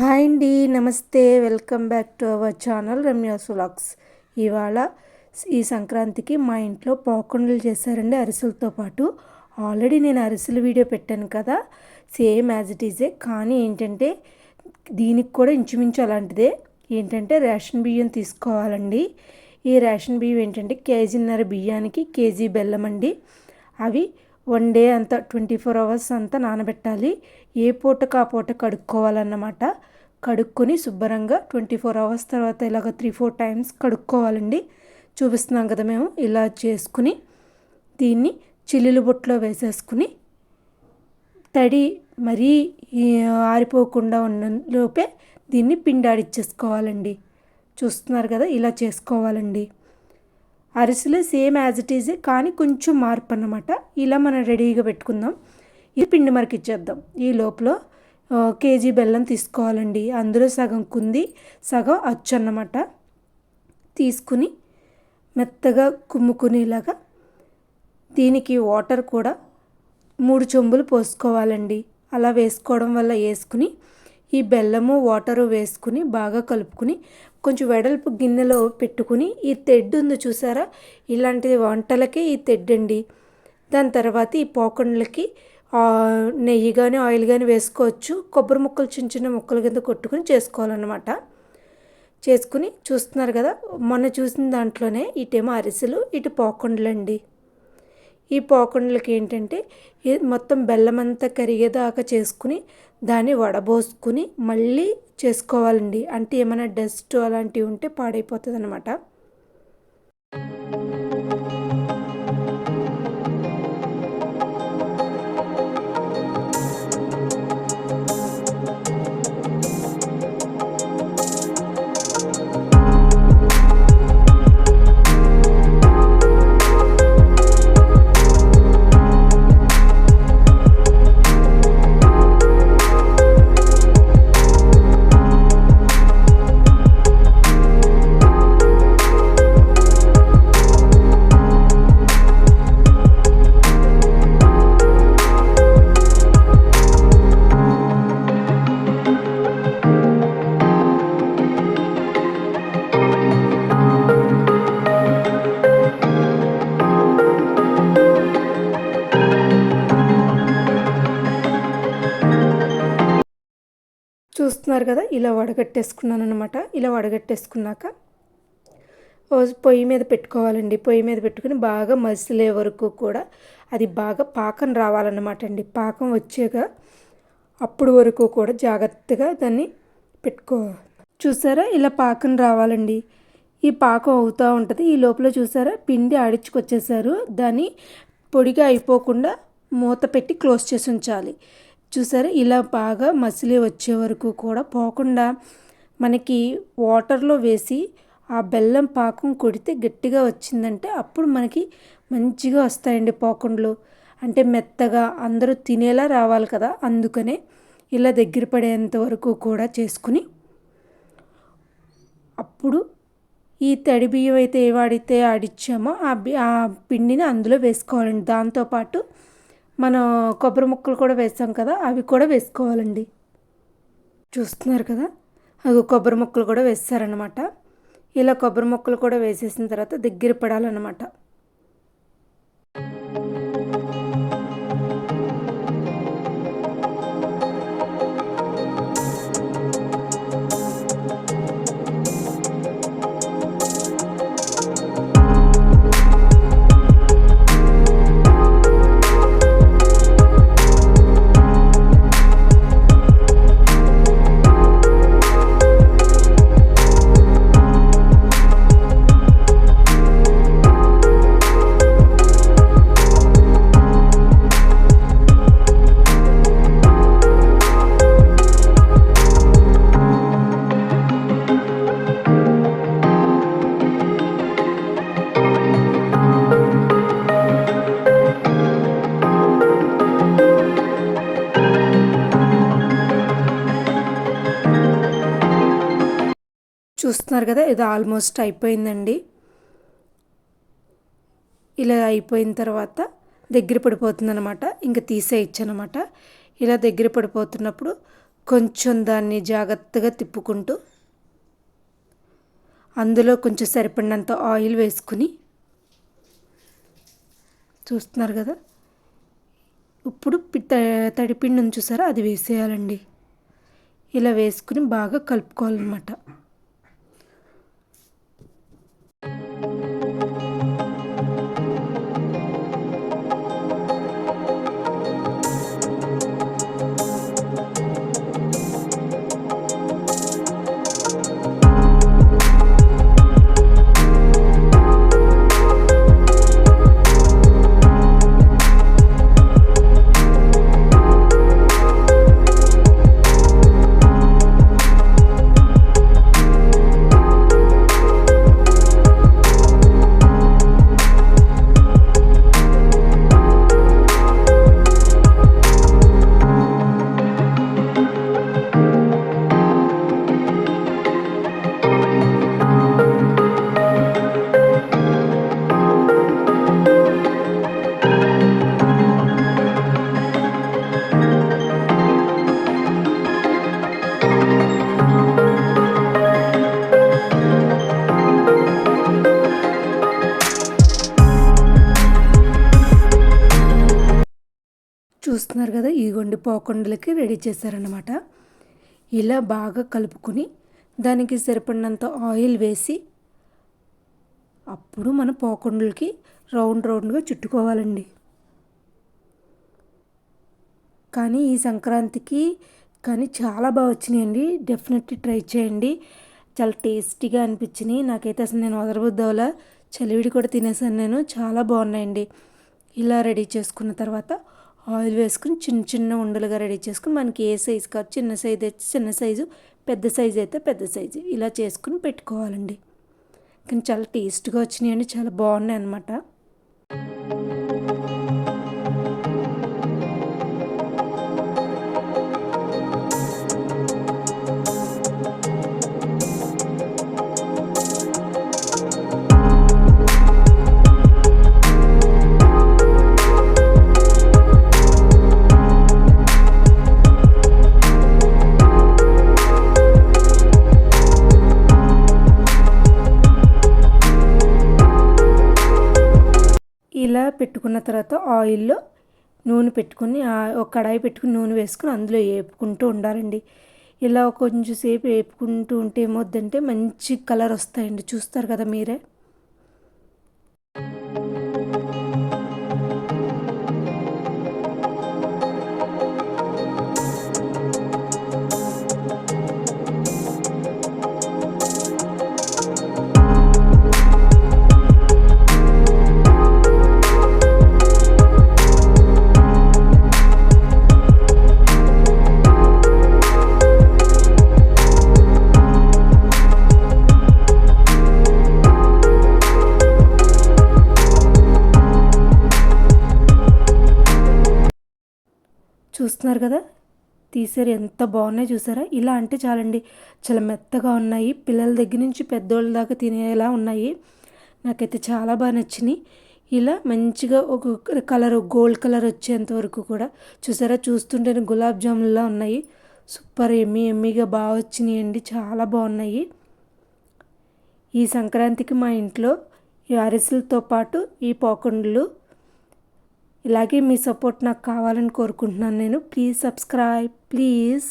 Hi అండి నమస్తే welcome back to our channel Ramya's vlogs. ఇవాళ ఈ సంక్రాంతికి మా ఇంట్లో పోకుండలు చేశారండి అరిసెలతో పాటు. ఆల్రెడీ నేను అరిసెల వీడియో పెట్టాను కదా సేమ్ యాజ్ ఇట్ ఈజే. కానీ ఏంటంటే దీనికి కూడా ఇంచుమించు అలాంటిదే. ఏంటంటే రేషన్ బియ్యం తీసుకోవాలండి. ఈ రేషన్ బియ్యం ఏంటంటే కేజీన్నర బియ్యానికి కేజీ బెల్లం అండి. అవి వన్ డే అంతా ట్వంటీ ఫోర్ అవర్స్ అంతా నానబెట్టాలి. ఏ పూటకు ఆ పూట కడుక్కోవాలన్నమాట. కడుక్కొని శుభ్రంగా ట్వంటీ ఫోర్ అవర్స్ తర్వాత ఇలాగ త్రీ ఫోర్ టైమ్స్ కడుక్కోవాలండి. చూపిస్తున్నాం కదా మేము. ఇలా చేసుకుని దీన్ని చిల్లులు బుట్టలో వేసేసుకుని తడి మరీ ఆరిపోకుండా ఉన్న లోపే దీన్ని పిండాడిచ్చేసుకోవాలండి. చూస్తున్నారు కదా ఇలా చేసుకోవాలండి. అరిసెలు సేమ్ యాజ్ ఇట్ ఈజే కానీ కొంచెం మార్పు అన్నమాట ఇలా మనం రెడీగా పెట్టుకుందాం. ఇది పిండి మరకి ఇచ్చేద్దాం. ఈ లోపల కేజీ బెల్లం తీసుకోవాలండి. అందులో సగం కుంది సగం అచ్చు అన్నమాట. తీసుకుని మెత్తగా కుమ్ముకునేలాగా దీనికి వాటర్ కూడా మూడు చెంబులు పోసుకోవాలండి. అలా వేసుకోవడం వల్ల వేసుకుని ఈ బెల్లము వాటరు వేసుకుని బాగా కలుపుకుని కొంచెం వెడల్పు గిన్నెలో పెట్టుకుని ఈ తెడ్డు ఉంది చూసారా? ఇలాంటి వంటలకి ఈ తెడ్డండి. దాని తర్వాత ఈ పోకండ్లకి నెయ్యి కానీ ఆయిల్ కానీ వేసుకోవచ్చు. కొబ్బరి ముక్కలు చిన్న చిన్న ముక్కల కింద కొట్టుకుని చేసుకోవాలన్నమాట. చేసుకుని చూస్తున్నారు కదా మొన్న చూసిన దాంట్లోనే ఇటేమో అరిసెలు ఇటు పోకుండలండి ఈ పోకుండలకి ఏంటంటే మొత్తం బెల్లం అంతా కరిగేదాకా చేసుకుని దాన్ని వడబోసుకుని మళ్ళీ చేసుకోవాలండి. అంటే ఏమైనా డస్ట్ అలాంటివి ఉంటే పాడైపోతుంది అనమాట చూస్తున్నారు కదా ఇలా వడగట్టేసుకున్నాను అనమాట ఇలా వడగట్టేసుకున్నాక పొయ్యి మీద పెట్టుకోవాలండి. పొయ్యి మీద పెట్టుకుని బాగా మసిలే వరకు కూడా అది బాగా పాకం రావాలన్నమాట అండి. పాకం వచ్చాక అప్పుడు వరకు కూడా జాగ్రత్తగా దాన్ని పెట్టుకో. చూసారా? ఇలా పాకం రావాలండి. ఈ పాకం అవుతూ ఉంటుంది. ఈ లోపల చూసారా? పిండి ఆడించుకొచ్చేసారు దాన్ని పొడిగా అయిపోకుండా మూత పెట్టి క్లోజ్ చేసి ఉంచాలి. చూసారా? ఇలా బాగా మసిలి వచ్చే వరకు కూడా పోకుండా మనకి వాటర్లో వేసి ఆ బెల్లం పాకం కొడితే గట్టిగా వచ్చిందంటే అప్పుడు మనకి మంచిగా వస్తాయండి పోకుండలు. అంటే మెత్తగా అందరూ తినేలా రావాలి కదా? అందుకనే ఇలా దగ్గర పడేంత వరకు కూడా చేసుకుని అప్పుడు ఈ తడి బియ్యం అయితే ఏ వాడితే ఆడిచ్చామో ఆ ఆ పిండిని అందులో వేసుకోవాలండి. దాంతోపాటు మనం కొబ్బరి ముక్కలు కూడా వేసాం కదా అవి కూడా వేసుకోవాలండి. చూస్తున్నారు కదా? అవి కొబ్బరి ముక్కలు కూడా వేస్తారనమాట ఇలా కొబ్బరి ముక్కలు కూడా వేసేసిన తర్వాత దగ్గర పడాలన్నమాట. చూస్తున్నారు కదా ఇది ఆల్మోస్ట్ అయిపోయిందండి. ఇలా అయిపోయిన తర్వాత దగ్గర పడిపోతుందనమాట ఇంకా తీసేయచ్చు అనమాట ఇలా దగ్గర పడిపోతున్నప్పుడు కొంచెం దాన్ని జాగ్రత్తగా తిప్పుకుంటూ అందులో కొంచెం సరిపడినంత ఆయిల్ వేసుకుని చూస్తున్నారు కదా. ఇప్పుడు తడిపిండి ఉంది చూసారా? అది వేసేయాలండి. ఇలా వేసుకుని బాగా కలుపుకోవాలన్నమాట. కదా ఇదిగోండి పోకొండలకి రెడీ చేశారనమాట ఇలా బాగా కలుపుకొని దానికి సరిపడినంత ఆయిల్ వేసి అప్పుడు మన పోకొండలకి రౌండ్ రౌండ్గా చుట్టుకోవాలండి. కానీ ఈ సంక్రాంతికి కానీ చాలా బాగా వచ్చినాయండి. డెఫినెట్లీ ట్రై చేయండి. చాలా టేస్టీగా అనిపించినాయి. నాకైతే అసలు నేను వదలబుద్దవలా చలివిడి కూడా తినేసాను నేను. చాలా బాగున్నాయండి. ఇలా రెడీ చేసుకున్న తర్వాత ఆయిల్ వేసుకుని చిన్న చిన్న ఉండలుగా రెడీ చేసుకుని మనకి ఏ సైజు కాదు చిన్న సైజు అయితే చిన్న సైజు పెద్ద సైజు అయితే పెద్ద సైజు. ఇలా చేసుకుని పెట్టుకోవాలండి. కానీ చాలా టేస్ట్గా వచ్చినాయండి చాలా బాగున్నాయి అన్నమాట ఇలా పెట్టుకున్న తర్వాత ఆయిల్లో నూనె పెట్టుకుని ఒక కడాయి పెట్టుకుని నూనె వేసుకుని అందులో వేపుకుంటూ ఉండాలండి. ఇలా కొంచెం సేపు వేపుకుంటూ ఉంటే ఏమవుద్దంటే మంచి కలర్ వస్తాయండి. చూస్తారు కదా మీరే? కదా? తీసారు ఎంత బాగున్నాయి చూసారా? ఇలా అంటే చాలండి. చాలా మెత్తగా ఉన్నాయి. పిల్లల దగ్గర నుంచి పెద్దోళ్ళ దాకా తినేలా ఉన్నాయి. నాకైతే చాలా బాగా నచ్చినాయి. ఇలా మంచిగా ఒక కలర్ గోల్డ్ కలర్ వచ్చేంత వరకు కూడా చూసారా? చూస్తుంటేనే గులాబ్ జామున్లా ఉన్నాయి. సూపర్ ఎమ్మి ఎమ్మిగా బాగా వచ్చినాయి అండి. చాలా బాగున్నాయి. ఈ సంక్రాంతికి మా ఇంట్లో ఈ అరిసెలతో పాటు ఈ పోకుండలు ఇలాగే మీ సపోర్ట్ నాకు కావాలని కోరుకుంటున్నాను నేను. Please subscribe please